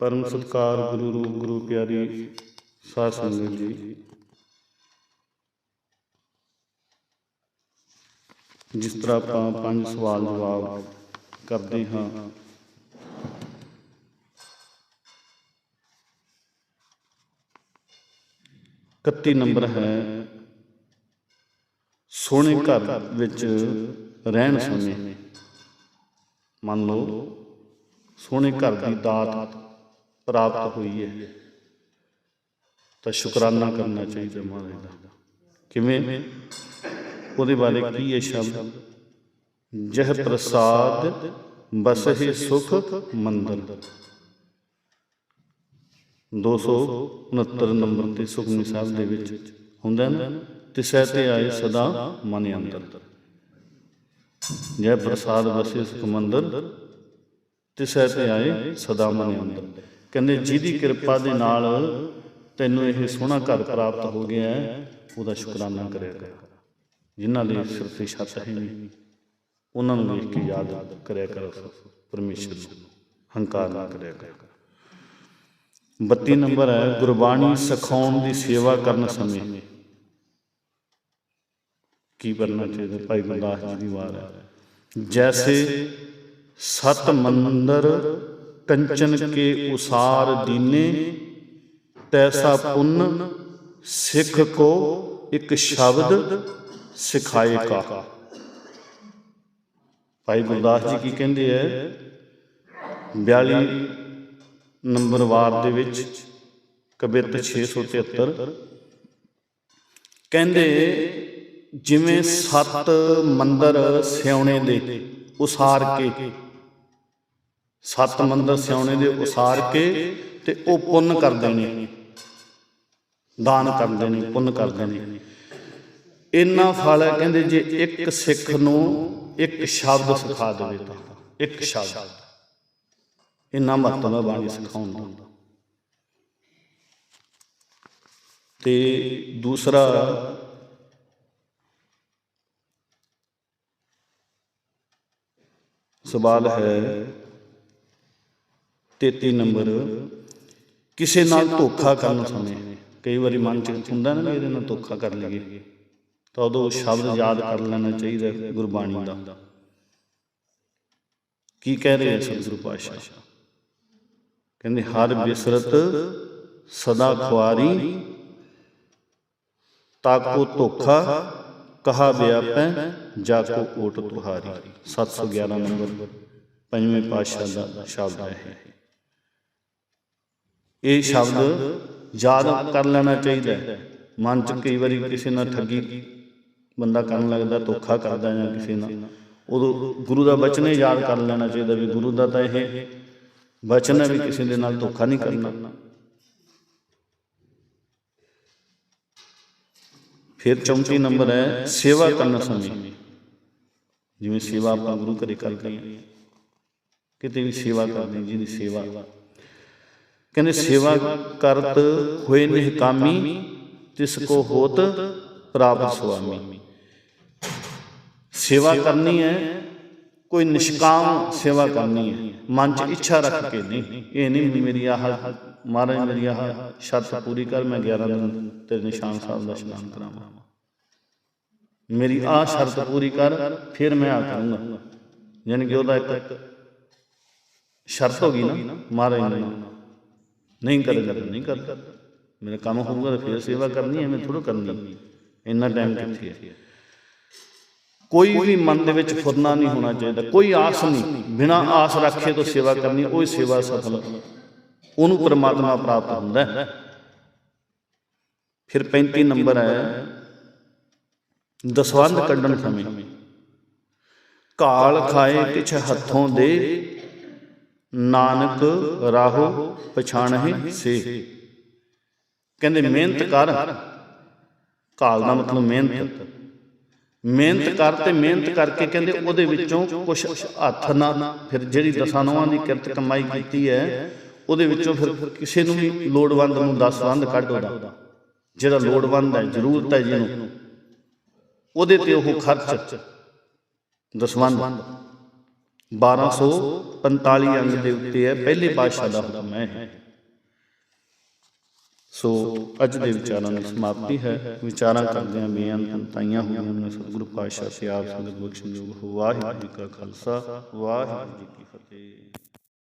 ਪਰਮ ਸਤਕਾਰ ਗੁਰੂ ਰੂਪ, ਗੁਰੂ ਪਿਆਰੀ ਸਾਧ ਸੰਗਤ ਜੀ। ਜਿਸ ਤਰ੍ਹਾਂ ਆਪਾਂ ਪੰਜ ਸਵਾਲ ਜਵਾਬ ਕਰਦੇ ਹਾਂ। ਇਕੱਤੀ ਨੰਬਰ ਹੈ, ਸੋਹਣੇ ਘਰ ਵਿੱਚ ਰਹਿਣ ਸਮੇਂ। ਮੰਨ ਲਓ, ਸੋਹਣੇ ਘਰ ਦੀ ਦਾਤ ਪ੍ਰਾਪਤ ਹੋਈ ਹੈ। ਤਾਂ ਸ਼ੁਕਰਾਨਾ ਕਰਨਾ ਚਾਹੀਦਾ ਮਹਾਰਾਜ ਦਾ। ਕਿਵੇਂ? ਉਹਦੇ ਬਾਰੇ ਕੀ ਹੈ ਸ਼ਬਦ? ਜਹ ਪ੍ਰਸਾਦ ਬਸਹਿ ਸੁਖ ਮੰਦਰ। 269 ਨੰਬਰ ਤੇ ਸੁਖਮਨੀ ਸਾਹਿਬ ਦੇ ਵਿੱਚ ਹੁੰਦਾ ਨਾ ਤਿਸੈ ਤੇ ਆਏ ਸਦਾ ਮਨ ਅੰਦਰ ਜੈ ਪ੍ਰਸਾਦ ਬਸੇ ਸੁਖ ਮੰਦਰ ਤਿਸੈ ਤੇ ਆਏ ਸਦਾ ਮਨ ਅੰਦਰ ਕਹਿੰਦੇ ਜਿਹਦੀ ਕਿਰਪਾ ਦੇ ਨਾਲ ਤੈਨੂੰ ਇਹ ਸੋਹਣਾ ਘਰ ਪ੍ਰਾਪਤ ਹੋ ਗਿਆ ਹੈ, ਉਹਦਾ ਸ਼ੁਕਰਾਨਾ ਕਰਿਆ ਕਰ। ਜਿਨ੍ਹਾਂ ਲਈ ਸਿਰ ਤੇ ਛੱਤ ਹੈ ਨਹੀਂ ਉਹਨਾਂ ਨੂੰ ਵੇਖ ਕੇ ਯਾਦ ਕਰਿਆ ਕਰ ਪਰਮੇਸ਼ਰ ਨੂੰ ਹੰਕਾਰ ਨਾ ਕਰਿਆ ਕਰ। 32 ਨੰਬਰ ਹੈ ਗੁਰਬਾਣੀ ਸਿਖਾਉਣ ਦੀ ਸੇਵਾ ਕਰਨ ਸਮੇਂ। ਕੀ ਕਰਨਾ ਚਾਹੀਦਾ? ਭਾਈ ਗੁਰਦਾਸ ਜੀ ਦੀ ਵਾਰ ਹੈ। ਜੈਸੇ ਸਤ ਮੰਦਰ ਕੰਚਨ ਕੇ ਉਸਾਰ ਦੀਨੇ, ਤੈਸਾ ਪੁੰਨ ਸਿੱਖ ਕੋ ਇੱਕ ਸ਼ਬਦ ਸਿਖਾਏ ਕਾ। ਭਾਈ ਗੁਰਦਾਸ ਜੀ ਕੀ ਕਹਿੰਦੇ ਐ? 42 ਨੰਬਰ ਵਾਰ ਦੇ ਵਿੱਚ ਕਬਿਤ 673 ਕਹਿੰਦੇ, ਜਿਵੇਂ ਸੱਤ ਮੰਦਰ ਸਿਉਣੇ ਦੇ ਉਸਾਰ ਕੇ ਸੱਤ ਮੰਦਰ ਸਿਉਣੇ ਦੇ ਉਸਾਰ ਕੇ ਤੇ ਉਹ ਪੁੰਨ ਕਰਦੇ ਨੇ ਦਾਨ ਕਰਦੇ ਨੇ ਪੁੰਨ ਕਰਦੇ ਨੇ ਇੰਨਾ ਫਲ ਹੈ, ਕਹਿੰਦੇ ਜੇ ਇੱਕ ਸਿੱਖ ਨੂੰ ਇੱਕ ਸ਼ਬਦ ਸਿਖਾ ਦੇਵੇ ਤਾਂ, ਇੱਕ ਸ਼ਬਦ। ਇੰਨਾ ਮਹੱਤਵ ਹੈ ਬਾਣੀ ਸਿਖਾਉਣ ਦਾ। ਤੇ ਦੂਸਰਾ, ਸਵਾਲ ਹੈ 33 ਨੰਬਰ, ਕਿਸੇ ਨਾਲ ਧੋਖਾ ਕਰਨ ਸਮੇਂ, ਕਈ ਵਾਰੀ ਮਨ ਚ ਹੁੰਦਾ ਨਾ ਇਹਦੇ ਨਾਲ ਧੋਖਾ ਕਰ ਲਈਏ, ਤਾਂ ਉਦੋਂ ਸ਼ਬਦ ਯਾਦ ਕਰ ਲੈਣਾ ਚਾਹੀਦਾ ਗੁਰਬਾਣੀ ਦਾ। ਕੀ ਕਹਿ ਰਹੇ ਸਤਿਗੁਰੂ ਪਾਤਸ਼ਾਹ? ਕਹਿੰਦੇ, ਹਰ ਬਿਸਰਤ ਸਦਾ ਖੁਆਰੀ ਤਾਕੋ ਧੋਖਾ ਕਹਾ ਵਿਆਪੈ, ਜਾ ਕੋ ਓਟ ਤੁਹਾਰੀ। 711 ਨੰਬਰ, ਪੰਜਵੇਂ ਪਾਤਸ਼ਾਹ ਦਾ ਸ਼ਬਦ ਹੈ ਇਹ। ਸ਼ਬਦ ਯਾਦ ਕਰ ਲੈਣਾ ਚਾਹੀਦਾ ਹੈ। ਮਨ ਚ ਕਈ ਵਾਰੀ ਕਿਸੇ ਨਾਲ ਠੱਗੀ ਬੰਦਾ ਕਰਨ ਲੱਗਦਾ ਧੋਖਾ ਕਰਦਾ ਜਾਂ ਕਿਸੇ ਨਾਲ। ਉਦੋਂ ਗੁਰੂ ਦਾ ਬਚਨ ਹੀ ਯਾਦ ਕਰ ਲੈਣਾ ਚਾਹੀਦਾ ਵੀ ਗੁਰੂ ਦਾ ਤਾਂ ਇਹ ਬਚਨ ਹੈ ਵੀ ਕਿਸੇ ਦੇ ਨਾਲ ਧੋਖਾ ਨਹੀਂ ਕਰਨਾ। ਫਿਰ 34 ਨੰਬਰ ਹੈ ਸੇਵਾ ਕਰਨ ਸਮੇਂ। ਜਿਵੇਂ ਸੇਵਾ ਆਪਾਂ ਗੁਰੂ ਘਰੇ ਕਰਦੇ ਹਾਂ। ਕਿਤੇ ਵੀ ਸੇਵਾ ਕਰਦੇ ਜਿਹਦੀ ਸੇਵਾ। ਕਹਿੰਦੇ ਸੇਵਾ ਕਰਤ ਹੋਏ ਨਿਹਕਾਮੀ ਤਿਸ ਕੋ ਹੋਤ ਪ੍ਰਾਪਤ ਸੁਆਮੀ। ਸੇਵਾ ਕਰਨੀ ਹੈ ਕੋਈ ਨਿਸ਼ਕਾਮ ਸੇਵਾ ਕਰਨੀ ਹੈ। ਮਨ ਚ ਇੱਛਾ ਰੱਖ ਕੇ ਨਹੀਂ। ਇਹ ਨਹੀਂ ਮੇਰੀ ਆਹ ਮਹਾਰਾਜ ਮੇਰੀ ਆਹ ਸ਼ਰਤ ਪੂਰੀ ਕਰ ਮੈਂ 11 ਦਿਨ ਤੇਰੇ ਨਿਸ਼ਾਨ ਸਾਹਿਬ ਦਾ ਇਸ਼ਨਾਨ ਕਰਾਵਾਂ। ਮੇਰੀ ਆਹ ਸ਼ਰਤ ਪੂਰੀ ਕਰ ਫਿਰ ਮੈਂ ਆ ਕਰੂੰਗਾ। ਯਾਨੀ ਕਿ ਉਹਦਾ ਇੱਕ ਸ਼ਰਤ ਹੋ ਗਈ ਨਾ ਮਹਾਰਾਜ ਨੇ। ਨਹੀਂ ਕਰੇਗਾ ਤਾਂ ਨਹੀਂ ਕਰਦਾ ਮੇਰਾ ਕੰਮ ਹੋਊਗਾ ਤਾਂ ਫਿਰ ਸੇਵਾ ਕਰਨੀ ਹੈ ਮੈਂ ਥੋੜਾ ਕਰਨੀ। ਇੰਨਾ ਟਾਈਮ ਕਿੱਥੇ ਹੈ ਕੋਈ ਵੀ ਮਨ ਦੇ ਵਿੱਚ ਫੁਰਨਾ ਨਹੀਂ ਹੋਣਾ ਚਾਹੀਦਾ। ਕੋਈ ਆਸ ਨਹੀਂ। ਬਿਨਾ ਆਸ ਰੱਖੇ ਤੋਂ ਸੇਵਾ ਕਰਨੀ, ਉਹ ਸੇਵਾ ਸਫਲ। ਉਹਨੂੰ ਪਰਮਾਤਮਾ ਪ੍ਰਾਪਤ ਹੁੰਦਾ ਹੈ ਫਿਰ 35 ਨੰਬਰ ਹੈ ਦਸਵੰਧ ਕੱਢਣ ਸਮੇਂ। ਕਾਲ ਖਾਏ ਕਿਛ ਹੱਥੋਂ ਦੇ। ਨਾਨਕ ਰਾਹੋ ਪਛਾਣਹਿ ਸੇ। ਕਹਿੰਦੇ, ਮਿਹਨਤ ਕਰ। ਕਾਲ ਦਾ ਮਤਲਬ ਮਿਹਨਤ। ਮਿਹਨਤ ਕਰ ਤੇ ਮਿਹਨਤ ਕਰਕੇ ਕਹਿੰਦੇ, ਉਹਦੇ ਵਿੱਚੋਂ ਕੁਝ ਹੱਥ ਨਾ, ਫਿਰ ਜਿਹੜੀ ਦਸਾਂ ਨੌਆਂ ਦੀ ਕਿਰਤ ਕਮਾਈ ਕੀਤੀ ਹੈ, ਉਹਦੇ ਵਿੱਚੋਂ ਫਿਰ ਕਿਸੇ ਨੂੰ ਵੀ ਲੋੜਵੰਦ ਨੂੰ ਦਸਵੰਦ ਕੱਢ ਉਹਦਾ। ਜਿਹੜਾ ਲੋੜਵੰਦ ਹੈ, ਜ਼ਰੂਰਤ ਹੈ ਜਿਹਨੂੰ, ਉਹਦੇ ਤੇ ਉਹ ਖਰਚ, ਦਸਵੰਦ। 1200 45 ਅੰਗ ਦੇ ਉੱਤੇ ਹੈ। ਪਹਿਲੇ ਪਾਤਸ਼ਾਹ ਦਾ ਹੁਕਮ ਹੈ। ਸੋ ਅੱਜ ਦੇ ਵਿਚਾਰਾਂ ਦੀ ਸਮਾਪਤੀ ਹੈ। ਵਿਚਾਰਾਂ ਕਰਦਿਆਂ ਬੇਅੰਤ ਤਾਈਆਂ ਹੋਈਆਂ ਨੇ। ਸਤਿਗੁਰੂ ਪਾਤਸ਼ਾਹ ਸੇ ਆਪ ਸੰਗਤ ਬਖਸ਼ਣਯੋਗ ਹੋ। ਵਾਹਿਗੁਰੂ ਜੀ ਕਾ ਖਾਲਸਾ। ਵਾਹਿਗੁਰੂ ਜੀ ਕੀ ਫਤਿਹ।